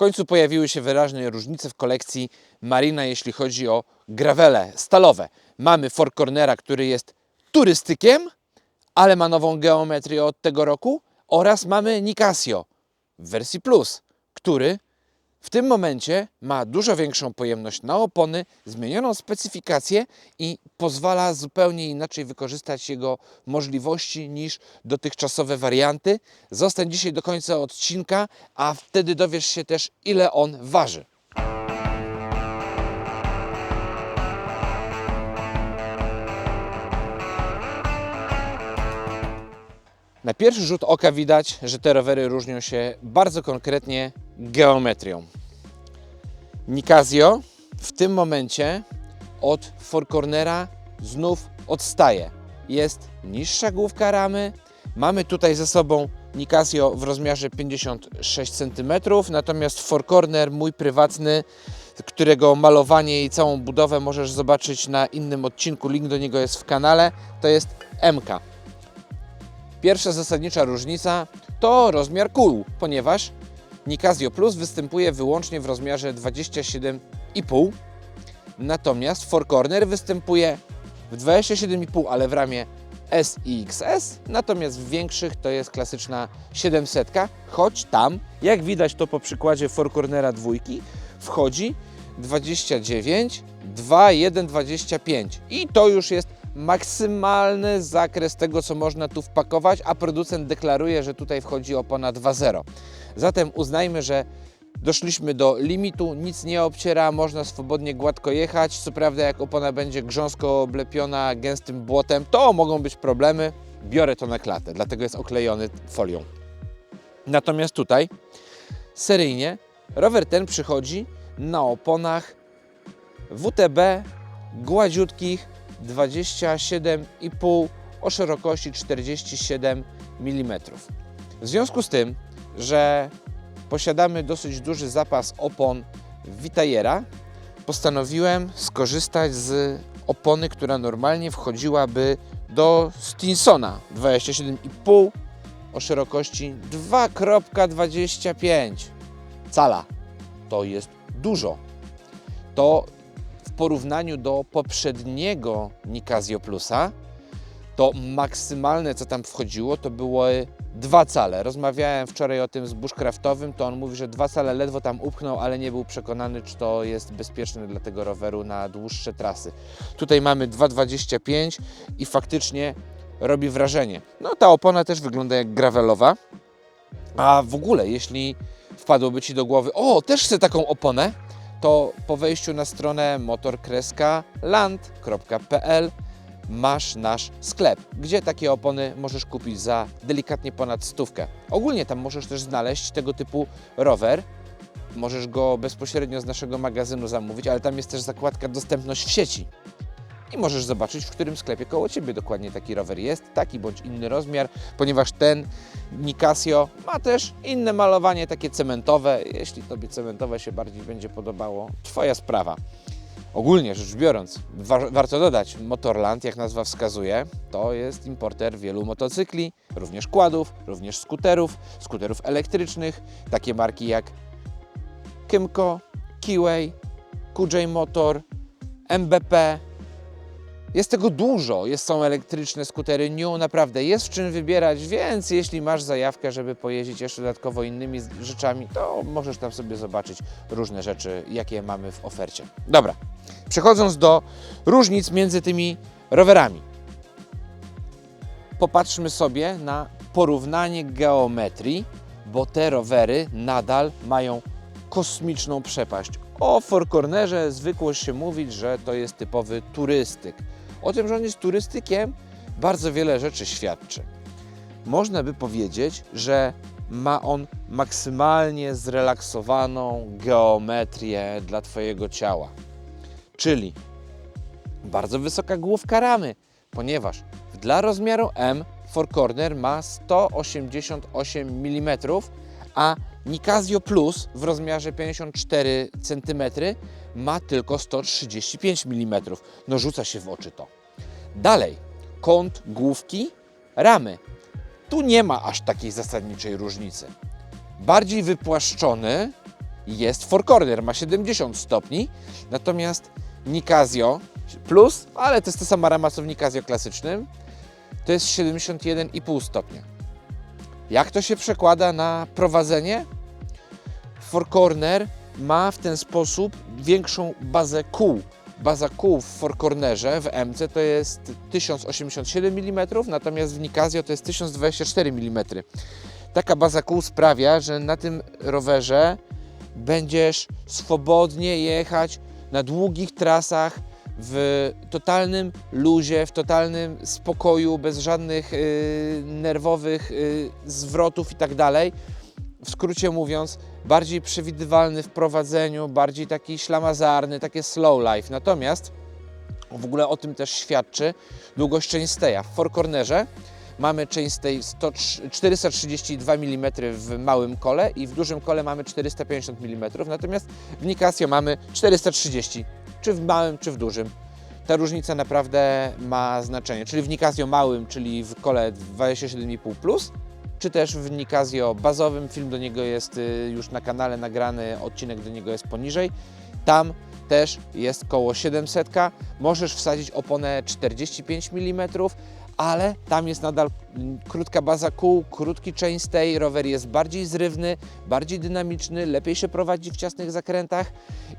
końcu pojawiły się wyraźne różnice w kolekcji Marina, jeśli chodzi o gravele stalowe. Mamy Four Cornera, który jest turystykiem, ale ma nową geometrię od tego roku oraz mamy Nicasio w wersji Plus, który w tym momencie ma dużo większą pojemność na opony, zmienioną specyfikację i pozwala zupełnie inaczej wykorzystać jego możliwości niż dotychczasowe warianty. Zostań dzisiaj do końca odcinka, a wtedy dowiesz się też ile on waży. Na pierwszy rzut oka widać, że te rowery różnią się bardzo konkretnie geometrią. Nicasio w tym momencie od Four Cornera znów odstaje. Jest niższa główka ramy. Mamy tutaj ze sobą Nicasio w rozmiarze 56 cm, natomiast Four Corner, mój prywatny, którego malowanie i całą budowę możesz zobaczyć na innym odcinku, link do niego jest w kanale, to jest MK. Pierwsza zasadnicza różnica to rozmiar kół, ponieważ Nicasio Plus występuje wyłącznie w rozmiarze 27,5, natomiast Four Corner występuje w 27,5, ale w ramie S i XS, natomiast w większych to jest klasyczna 700, choć tam, jak widać to po przykładzie Four Cornera dwójki, wchodzi 29, 2, 1, 25 i to już jest maksymalny zakres tego, co można tu wpakować, a producent deklaruje, że tutaj wchodzi opona 2.0. Zatem uznajmy, że doszliśmy do limitu, nic nie obciera, można swobodnie gładko jechać. Co prawda, jak opona będzie grząsko oblepiona gęstym błotem, to mogą być problemy. Biorę to na klatę, dlatego jest oklejony folią. Natomiast tutaj seryjnie rower ten przychodzi na oponach WTB gładziutkich 27,5 o szerokości 47 mm. W związku z tym, że posiadamy dosyć duży zapas opon Vitajera, postanowiłem skorzystać z opony, która normalnie wchodziłaby do Stinsona 27,5 o szerokości 2,25 cala. To jest dużo. To w porównaniu do poprzedniego Nicasio Plusa, to maksymalne, co tam wchodziło, to były dwa cale. Rozmawiałem wczoraj o tym z bushcraftowym, to on mówi, że dwa cale ledwo tam upchnął, ale nie był przekonany, czy to jest bezpieczne dla tego roweru na dłuższe trasy. Tutaj mamy 2,25 i faktycznie robi wrażenie. No ta opona też wygląda jak gravelowa, a w ogóle, jeśli wpadłoby Ci do głowy, o, też chcę taką oponę, to po wejściu na stronę motor-land.pl masz nasz sklep, gdzie takie opony możesz kupić za delikatnie ponad stówkę. Ogólnie tam możesz też znaleźć tego typu rower. Możesz go bezpośrednio z naszego magazynu zamówić, ale tam jest też zakładka dostępność w sieci. I możesz zobaczyć, w którym sklepie koło Ciebie dokładnie taki rower jest, taki bądź inny rozmiar, ponieważ ten Nicasio ma też inne malowanie, takie cementowe. Jeśli Tobie cementowe się bardziej będzie podobało, Twoja sprawa. Ogólnie rzecz biorąc, wa- warto dodać, Motorland, jak nazwa wskazuje, to jest importer wielu motocykli, również kładów, również skuterów, skuterów elektrycznych, takie marki jak Kymco, Kiway, QJ Motor, MBP. Jest tego dużo, jest, są elektryczne skutery New, naprawdę jest w czym wybierać, więc jeśli masz zajawkę, żeby pojeździć jeszcze dodatkowo innymi rzeczami, to możesz tam sobie zobaczyć różne rzeczy, jakie mamy w ofercie. Dobra, przechodząc do różnic między tymi rowerami. Popatrzmy sobie na porównanie geometrii, bo te rowery nadal mają kosmiczną przepaść. O Four Cornerze zwykło się mówić, że to jest typowy turystyk. O tym, że on jest turystykiem, bardzo wiele rzeczy świadczy. Można by powiedzieć, że ma on maksymalnie zrelaksowaną geometrię dla Twojego ciała. Czyli bardzo wysoka główka ramy, ponieważ dla rozmiaru M Four Corner ma 188 mm, a Nicasio Plus w rozmiarze 54 cm ma tylko 135 mm. No rzuca się w oczy to. Dalej, kąt główki ramy. Tu nie ma aż takiej zasadniczej różnicy. Bardziej wypłaszczony jest Four Corner, ma 70 stopni, natomiast Nicasio Plus, ale to jest ta sama rama co w Nicasio klasycznym, to jest 71,5 stopnia. Jak to się przekłada na prowadzenie? Four Corner ma w ten sposób większą bazę kół. Baza kół w Four Cornerze w MC to jest 1087 mm, natomiast w Nicasio to jest 1024 mm. Taka baza kół sprawia, że na tym rowerze będziesz swobodnie jechać na długich trasach w totalnym luzie, w totalnym spokoju, bez żadnych y, nerwowych y, zwrotów i tak dalej. W skrócie mówiąc, bardziej przewidywalny w prowadzeniu, bardziej taki ślamazarny, takie slow life. Natomiast w ogóle o tym też świadczy długość chainstaya. W Four Cornerze mamy chainstay 100 432 mm w małym kole i w dużym kole mamy 450 mm, natomiast w Nicasio mamy 430, czy w małym, czy w dużym. Ta różnica naprawdę ma znaczenie, czyli w Nicasio małym, czyli w kole 27,5+, plus, czy też w Nicasio bazowym, film do niego jest y, już na kanale nagrany, odcinek do niego jest poniżej. Tam też jest koło 700, możesz wsadzić oponę 45 mm, ale tam jest nadal krótka baza kół, krótki chainstay, rower jest bardziej zrywny, bardziej dynamiczny, lepiej się prowadzi w ciasnych zakrętach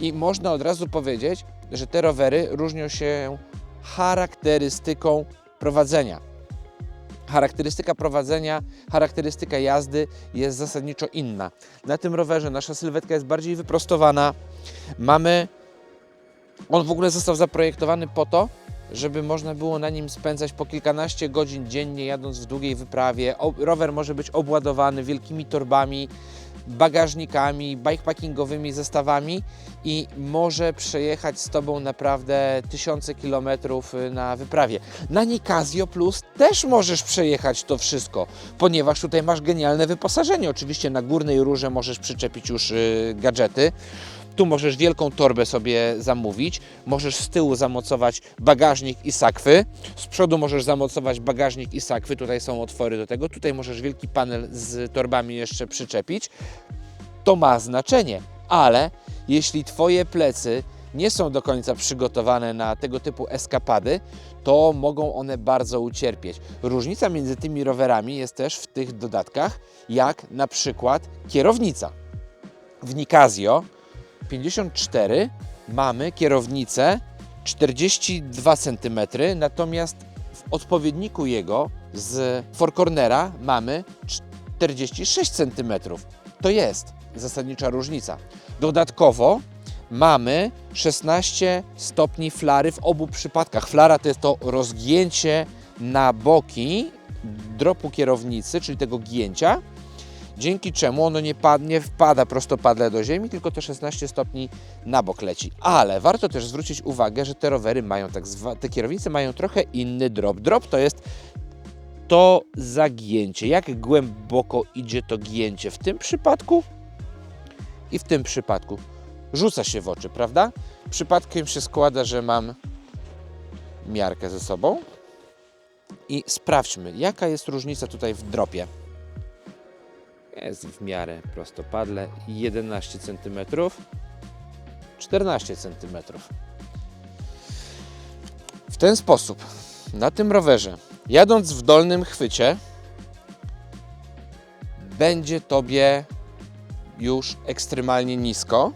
i można od razu powiedzieć, że te rowery różnią się charakterystyką prowadzenia. Charakterystyka prowadzenia, charakterystyka jazdy jest zasadniczo inna. Na tym rowerze nasza sylwetka jest bardziej wyprostowana. Mamy. On w ogóle został zaprojektowany po to, żeby można było na nim spędzać po kilkanaście godzin dziennie, jadąc w długiej wyprawie. O, rower może być obładowany wielkimi torbami, bagażnikami, bikepackingowymi zestawami i może przejechać z Tobą naprawdę tysiące kilometrów y, na wyprawie. Na Nicasio Plus też możesz przejechać to wszystko, ponieważ tutaj masz genialne wyposażenie. Oczywiście na górnej rurze możesz przyczepić już y, gadżety. Tu możesz wielką torbę sobie zamówić, możesz z tyłu zamocować bagażnik i sakwy, z przodu możesz zamocować bagażnik i sakwy, tutaj są otwory do tego, tutaj możesz wielki panel z torbami jeszcze przyczepić. To ma znaczenie, ale jeśli Twoje plecy nie są do końca przygotowane na tego typu eskapady, to mogą one bardzo ucierpieć. Różnica między tymi rowerami jest też w tych dodatkach, jak na przykład kierownica. W Nicasio 54 mamy kierownicę 42 cm, natomiast w odpowiedniku jego z Four Cornera mamy 46 cm. To jest zasadnicza różnica. Dodatkowo mamy 16 stopni flary w obu przypadkach. Flara to jest to rozgięcie na boki dropu kierownicy, czyli tego gięcia, dzięki czemu ono nie, pad, nie wpada prostopadle do ziemi, tylko te 16 stopni na bok leci. Ale warto też zwrócić uwagę, że te rowery mają tak zwa, te kierownice mają trochę inny drop. Drop to jest to zagięcie, jak głęboko idzie to gięcie w tym przypadku i w tym przypadku. Rzuca się w oczy, prawda? Przypadkiem się składa, że mam miarkę ze sobą i sprawdźmy, jaka jest różnica tutaj w dropie jest w miarę prostopadle 11 cm 14 cm w ten sposób na tym rowerze jadąc w dolnym chwycie będzie Tobie już ekstremalnie nisko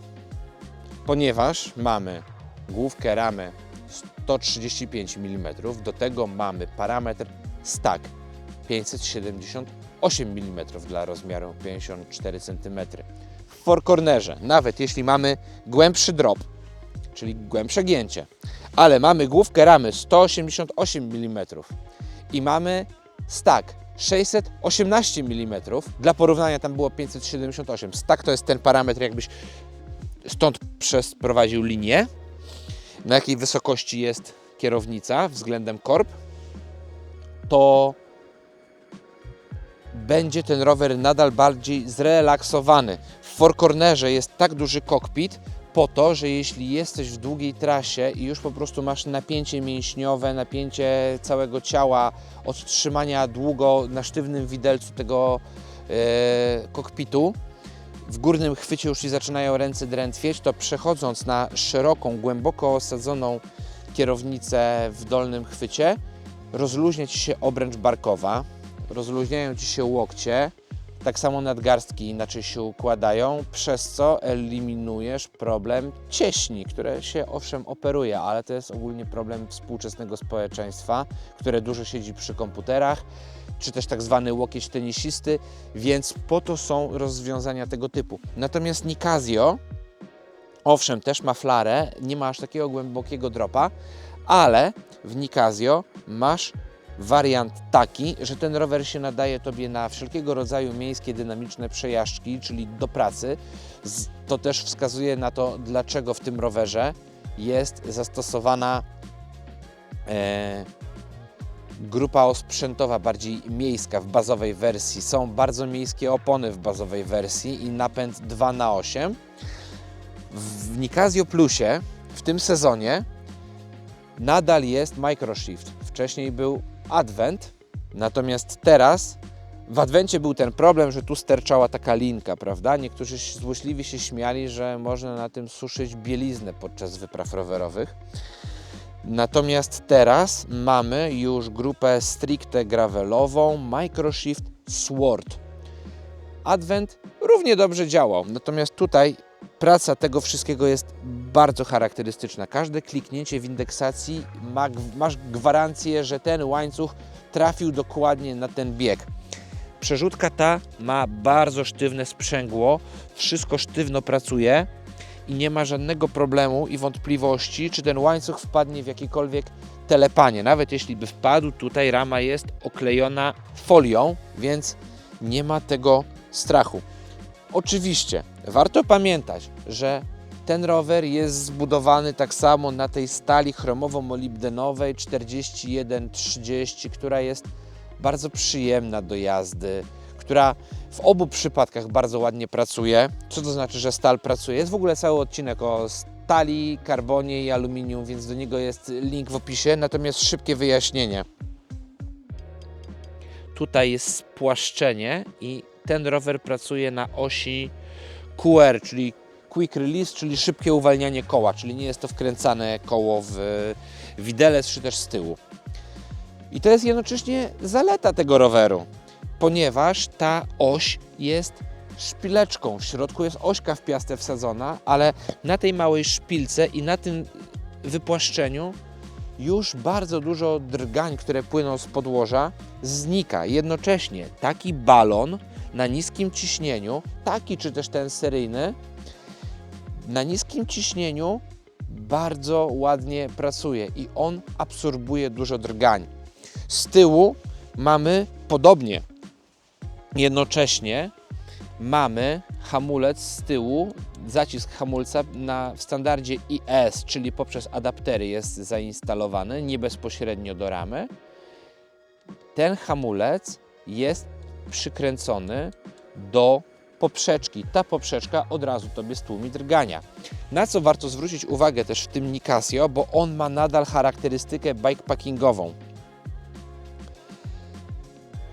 ponieważ mamy główkę ramy 135 mm do tego mamy parametr stack 570 8 mm dla rozmiaru 54 cm. W Four Cornerze, nawet jeśli mamy głębszy drop, czyli głębsze gięcie, ale mamy główkę ramy 188 mm i mamy stack 618 mm, dla porównania tam było 578. Stack to jest ten parametr, jakbyś stąd przeprowadził linię, na jakiej wysokości jest kierownica względem korb, to będzie ten rower nadal bardziej zrelaksowany. W Four Cornerze jest tak duży kokpit po to, że jeśli jesteś w długiej trasie i już po prostu masz napięcie mięśniowe, napięcie całego ciała od trzymania długo na sztywnym widelcu tego e, kokpitu, w górnym chwycie już Ci zaczynają ręce drętwieć, to przechodząc na szeroką, głęboko osadzoną kierownicę w dolnym chwycie, rozluźnia Ci się obręcz barkowa, rozluźniają Ci się łokcie, tak samo nadgarstki inaczej się układają, przez co eliminujesz problem cieśni, które się owszem operuje, ale to jest ogólnie problem współczesnego społeczeństwa, które dużo siedzi przy komputerach, czy też tak zwany łokieć tenisisty, więc po to są rozwiązania tego typu. Natomiast Nicasio, owszem, też ma flarę, nie ma aż takiego głębokiego dropa, ale w Nicasio masz wariant taki, że ten rower się nadaje Tobie na wszelkiego rodzaju miejskie, dynamiczne przejażdżki, czyli do pracy. To też wskazuje na to, dlaczego w tym rowerze jest zastosowana e, grupa osprzętowa, bardziej miejska w bazowej wersji. Są bardzo miejskie opony w bazowej wersji i napęd 2 na 8 W Nicasio Plusie w tym sezonie nadal jest Microshift. Wcześniej był Advent, natomiast teraz w Adwencie był ten problem, że tu sterczała taka linka, prawda? Niektórzy złośliwi się śmiali, że można na tym suszyć bieliznę podczas wypraw rowerowych. Natomiast teraz mamy już grupę stricte gravelową Microshift Sword. Advent równie dobrze działał, natomiast tutaj praca tego wszystkiego jest bardzo charakterystyczna. Każde kliknięcie w indeksacji ma, masz gwarancję, że ten łańcuch trafił dokładnie na ten bieg. Przerzutka ta ma bardzo sztywne sprzęgło, wszystko sztywno pracuje i nie ma żadnego problemu i wątpliwości, czy ten łańcuch wpadnie w jakiekolwiek telepanie. Nawet jeśli by wpadł, tutaj rama jest oklejona folią, więc nie ma tego strachu. Oczywiście warto pamiętać, że ten rower jest zbudowany tak samo na tej stali chromowo-molibdenowej 4130, która jest bardzo przyjemna do jazdy, która w obu przypadkach bardzo ładnie pracuje. Co to znaczy, że stal pracuje? Jest w ogóle cały odcinek o stali, karbonie i aluminium, więc do niego jest link w opisie. Natomiast szybkie wyjaśnienie. Tutaj jest spłaszczenie i ten rower pracuje na osi QR, czyli quick release, czyli szybkie uwalnianie koła, czyli nie jest to wkręcane koło w widelec czy też z tyłu. I to jest jednocześnie zaleta tego roweru, ponieważ ta oś jest szpileczką. W środku jest ośka w piastę wsadzona, ale na tej małej szpilce i na tym wypłaszczeniu już bardzo dużo drgań, które płyną z podłoża, znika. Jednocześnie taki balon na niskim ciśnieniu, taki czy też ten seryjny, na niskim ciśnieniu bardzo ładnie pracuje i on absorbuje dużo drgań. Z tyłu mamy podobnie. Jednocześnie mamy hamulec z tyłu, zacisk hamulca na, w standardzie IS, czyli poprzez adaptery jest zainstalowany, nie bezpośrednio do ramy. Ten hamulec jest przykręcony do poprzeczki. Ta poprzeczka od razu Tobie stłumi drgania. Na co warto zwrócić uwagę też w tym Nicasio, bo on ma nadal charakterystykę bikepackingową.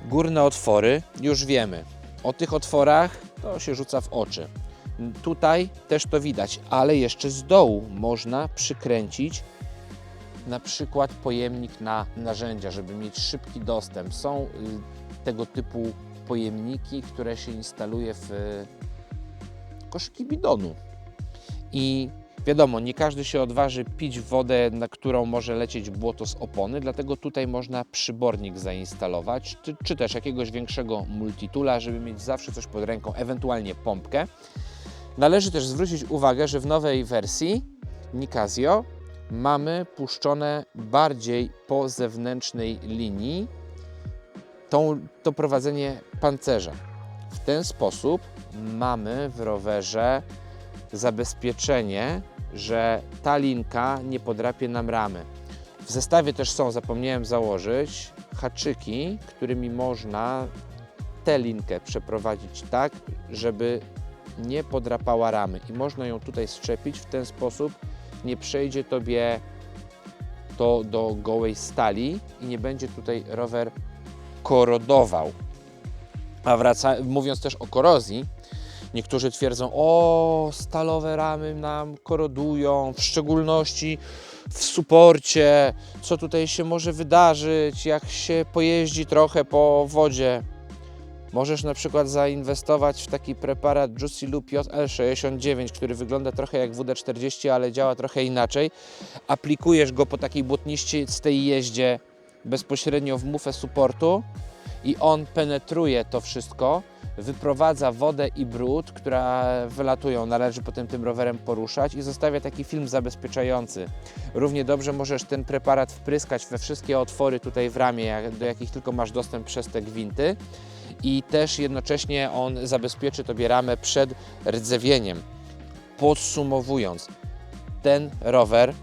Górne otwory, już wiemy. O tych otworach to się rzuca w oczy. Tutaj też to widać, ale jeszcze z dołu można przykręcić na przykład pojemnik na narzędzia, żeby mieć szybki dostęp. Są y, tego typu pojemniki, które się instaluje w y, koszyki bidonu. I wiadomo, nie każdy się odważy pić wodę, na którą może lecieć błoto z opony, dlatego tutaj można przybornik zainstalować, czy, czy też jakiegoś większego multitula, żeby mieć zawsze coś pod ręką, ewentualnie pompkę. Należy też zwrócić uwagę, że w nowej wersji Nicasio mamy puszczone bardziej po zewnętrznej linii tą, to prowadzenie pancerza. W ten sposób mamy w rowerze zabezpieczenie, że ta linka nie podrapie nam ramy. W zestawie też są, zapomniałem założyć, haczyki, którymi można tę linkę przeprowadzić tak, żeby nie podrapała ramy i można ją tutaj szczepić w ten sposób nie przejdzie Tobie to do gołej stali i nie będzie tutaj rower korodował. A wraca, mówiąc też o korozji, Niektórzy twierdzą, o, stalowe ramy nam korodują, w szczególności w suporcie, co tutaj się może wydarzyć, jak się pojeździ trochę po wodzie. Możesz na przykład zainwestować w taki preparat Juicy Loop JL69, który wygląda trochę jak WD-40, ale działa trochę inaczej. Aplikujesz go po takiej błotnistej jeździe bezpośrednio w mufę supportu i on penetruje to wszystko, wyprowadza wodę i brud, która wylatują, należy potem tym rowerem poruszać i zostawia taki film zabezpieczający. Równie dobrze możesz ten preparat wpryskać we wszystkie otwory tutaj w ramie, jak- do jakich tylko masz dostęp przez te gwinty i też jednocześnie on zabezpieczy Tobie ramę przed rdzewieniem. Podsumowując, ten rower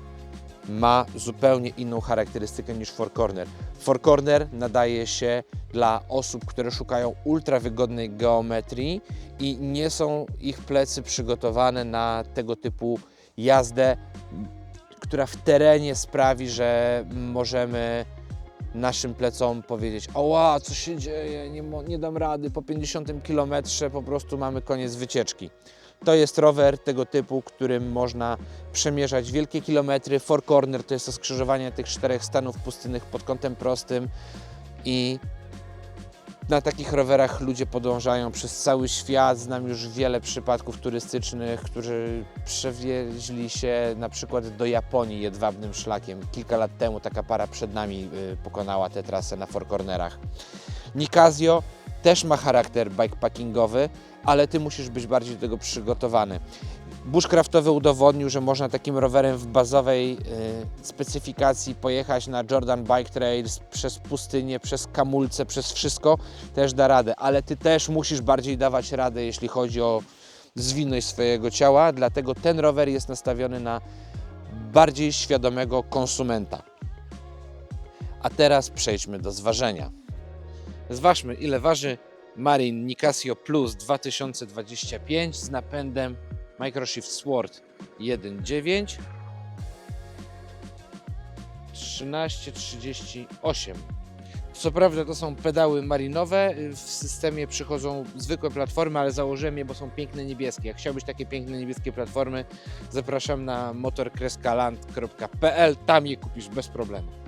ma zupełnie inną charakterystykę niż Four Corner. Four Corner nadaje się dla osób, które szukają ultra wygodnej geometrii i nie są ich plecy przygotowane na tego typu jazdę, która w terenie sprawi, że możemy naszym plecom powiedzieć: Oła, co się dzieje, nie, nie dam rady, po 50 km po prostu mamy koniec wycieczki. To jest rower tego typu, którym można przemierzać wielkie kilometry. Four Corner to jest to skrzyżowanie tych czterech stanów pustynnych pod kątem prostym i na takich rowerach ludzie podążają przez cały świat. Znam już wiele przypadków turystycznych, którzy przewieźli się na przykład do Japonii jedwabnym szlakiem. Kilka lat temu taka para przed nami y, pokonała tę trasę na Four Cornerach. Nicasio też ma charakter bikepackingowy, ale ty musisz być bardziej do tego przygotowany. Bushcraftowy udowodnił, że można takim rowerem w bazowej y, specyfikacji pojechać na Jordan Bike Trails przez pustynię, przez kamulce, przez wszystko, też da radę, ale ty też musisz bardziej dawać radę, jeśli chodzi o zwinność swojego ciała, dlatego ten rower jest nastawiony na bardziej świadomego konsumenta. A teraz przejdźmy do zważenia. Zważmy, ile waży Marin Nicasio Plus 2025 z napędem Microshift Sword 1.9 1338 co prawda to są pedały marinowe, w systemie przychodzą zwykłe platformy, ale założyłem je, bo są piękne niebieskie. Jak chciałbyś takie piękne niebieskie platformy, zapraszam na motorkreskaland.pl, tam je kupisz bez problemu.